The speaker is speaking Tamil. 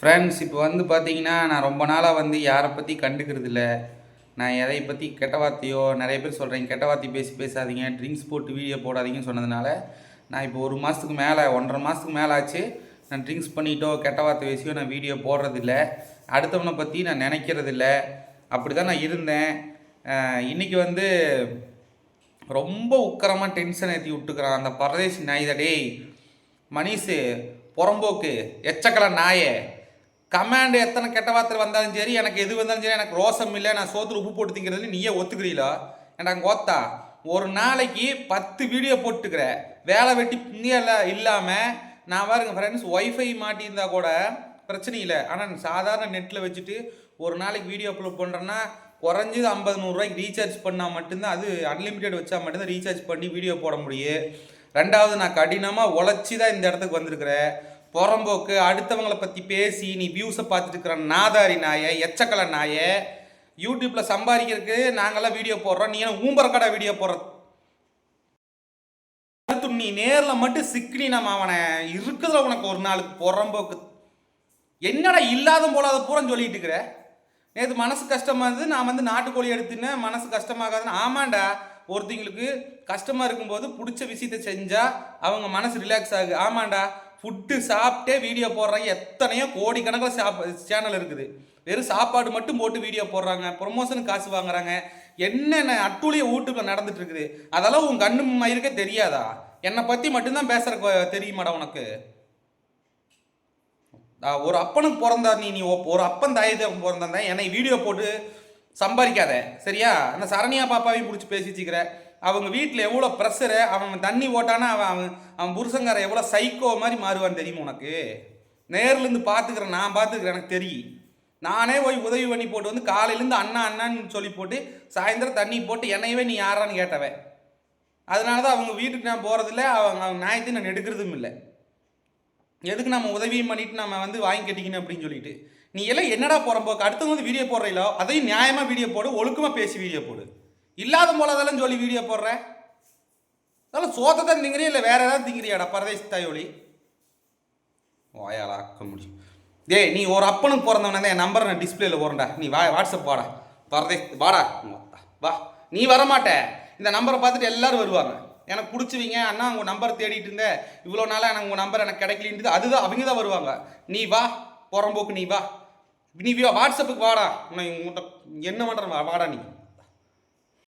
ஃப்ரெண்ட்ஸ் இப்போ வந்து பார்த்தீங்கன்னா நான் ரொம்ப நாளாக வந்து யாரை பற்றி கண்டுக்கிறது இல்லை நான் எதை பற்றி கெட்ட வார்த்தையோ நிறைய பேர் சொல்கிறேன் கெட்ட வார்த்தை பேசி பேசாதீங்க ட்ரிங்க்ஸ் போட்டு வீடியோ போடாதீங்கன்னு சொன்னதுனால நான் இப்போ ஒரு மாதத்துக்கு மேலே ஒன்றரை மாதத்துக்கு மேலே ஆச்சு. நான் ட்ரிங்க்ஸ் பண்ணிட்டோ கெட்ட வார்த்தை பேசியோ நான் வீடியோ போடுறதில்ல. அடுத்தவனை பற்றி நான் நினைக்கிறதில்ல. அப்படி தான் நான் இருந்தேன். இன்றைக்கி இன்னைக்கு வந்து ரொம்ப உக்கரமாக டென்ஷன் ஏற்றி விட்டுக்கிறான் அந்த பரதேசி நாய் டேய் மணிஷு புறம்போக்கு எச்சக்கல நாயே. கமாண்ட் எத்தனை கெட்ட வார்த்தை வந்தாலும் சரி எனக்கு எது வந்தாலும் சரி எனக்கு ரோசம் இல்லை நான் சோத்துல உப்பு போட்டு திங்கிறது நீயே ஒத்துக்கிறீங்களா எனக்கு கோத்தா ஒரு நாளைக்கு பத்து வீடியோ போட்டுக்கிற வேலை வெட்டி இல்லை இல்லாமல் நான் பாருங்க ஃப்ரெண்ட்ஸ் ஒய்ஃபை மாட்டியிருந்தா கூட பிரச்சனை இல்லை. ஆனால் சாதாரண நெட்டில் வச்சுட்டு ஒரு நாளைக்கு வீடியோ அப்லோட் பண்ணுறேன்னா குறைஞ்சது ஐம்பது நூறுரூவாய்க்கு ரீசார்ஜ் பண்ணால் மட்டும்தான் அது அன்லிமிட்டெட் வச்சால் மட்டும்தான் ரீசார்ஜ் பண்ணி வீடியோ போட முடியும். ரெண்டாவது நான் கடினமாக உழைச்சி தான் இந்த இடத்துக்கு வந்திருக்கிறேன். புறம்போக்கு அடுத்தவங்களை பற்றி பேசி நீ வியூஸை பார்த்துட்டு இருக்கிற நாதாரி நாயை எச்சக்கலை நாயை யூடியூப்பில் சம்பாதிக்கிறதுக்கு நாங்கள்லாம் வீடியோ போடுறோம். நீ என்ன ஊம்பரக்கடை வீடியோ போடுற? அடுத்து நீ நேரில் மட்டும் சிக்கினி நம்ம அவனை இருக்குதுல உனக்கு ஒரு நாளுக்கு புறம்போக்கு. என்னடா இல்லாத போலாத பூரா சொல்லிட்டு இருக்கிற? நேற்று மனசு கஷ்டமாக இருந்தது நான் வந்து நாட்டுக்கோழி எடுத்துனேன் மனசு கஷ்டமாகாதுன்னு. ஆமாண்டா ஒருத்தங்களுக்கு கஷ்டமாக இருக்கும்போது பிடிச்ச விஷயத்த செஞ்சால் அவங்க மனசு ரிலாக்ஸ் ஆகுது. ஆமாண்டா ஃபுட்டு சாப்பிட்டே வீடியோ போடுறாங்க. எத்தனையோ கோடிக்கணக்கில் சாப் சேனல் இருக்குது. வெறும் சாப்பாடு மட்டும் போட்டு வீடியோ போடுறாங்க. ப்ரொமோஷனுக்கு காசு வாங்குறாங்க. என்னென்ன அட்டூழிய வீட்டுக்குள்ள நடந்துட்டு இருக்குது? அதெல்லாம் உன் கண்ணு மயிருக்கே தெரியாதா? என்னை பற்றி மட்டும்தான் பேசுகிற தெரியுமாடா உனக்கு? ஒரு அப்பனுக்கு பிறந்தா நீ நீ ஒரு அப்பன் தாயத்தை பிறந்தா. என்னை வீடியோ போட்டு சம்பாதிக்காத. சரியா? அந்த சரணியா பாப்பாவையும் பிடிச்சி பேசிச்சுக்கிற. அவங்க வீட்டில் எவ்வளோ ப்ரெஷரு அவன் தண்ணி ஓட்டானா அவன் அவன் அவன் புருஷங்கார எவ்வளோ சைக்கோ மாதிரி மாறுவான்னு தெரியுமா உனக்கு? நேர்லேருந்து பார்த்துக்கிறேன் நான் பார்த்துக்கிறேன் எனக்கு தெரியும். நானே போய் உதவி பண்ணி போட்டு வந்து காலையிலேருந்து அண்ணா அண்ணான்னு சொல்லி போட்டு சாயந்தரம் தண்ணி போட்டு என்னையவே நீ யாரான்னு கேட்டவன் அதனால தான் அவங்க வீட்டுக்கு நான் போகிறதில்ல அவங்க அவங்க நியாயத்தையும் நான் எடுக்கிறதும் இல்லை. எதுக்கு நம்ம உதவியும் பண்ணிட்டு நம்ம வந்து வாங்கி கட்டிக்கணும் அப்படின்னு சொல்லிட்டு. நீ எல்லாம் என்னடா போகிறப்போ அடுத்தவங்க வந்து வீடியோ போடுறீங்களோ அதையும் நியாயமாக வீடியோ போடு ஒழுக்கமாக பேசி வீடியோ போடு. இல்லாத போலதெல்லாம் சொல்லி வீடியோ போடுற? அதெல்லாம் சோத்தை தான் திங்கிறியா இல்லை வேற ஏதாவது திங்கிறியாடா பரதேசி தாயோலி. வாயால் ஆக்க முடியும் டேய் நீ ஒரு அப்பனுக்கு பிறந்தவனே தான் என் நம்பரை நான் டிஸ்பிளேல போகிறேன்டா நீ வா வாட்ஸ்அப் வாடா பரதே வாடா. வா. நீ வரமாட்ட. இந்த நம்பரை பார்த்துட்டு எல்லாரும் வருவாங்க. எனக்கு பிடிச்சிவிங்க அண்ணா உங்கள் நம்பர் தேடிட்டு இருந்தேன். இவ்வளோ நாளாக எனக்கு உங்கள் நம்பர் எனக்கு கிடைக்கலின்றது அதுதான் அவங்க தான் வருவாங்க. நீ வா புறம்போக்கு நீ வா. நீ வாட்ஸ்அப்புக்கு வாடா. உன்னை உன்கிட்ட என்ன பண்ணுற வாடா நீ.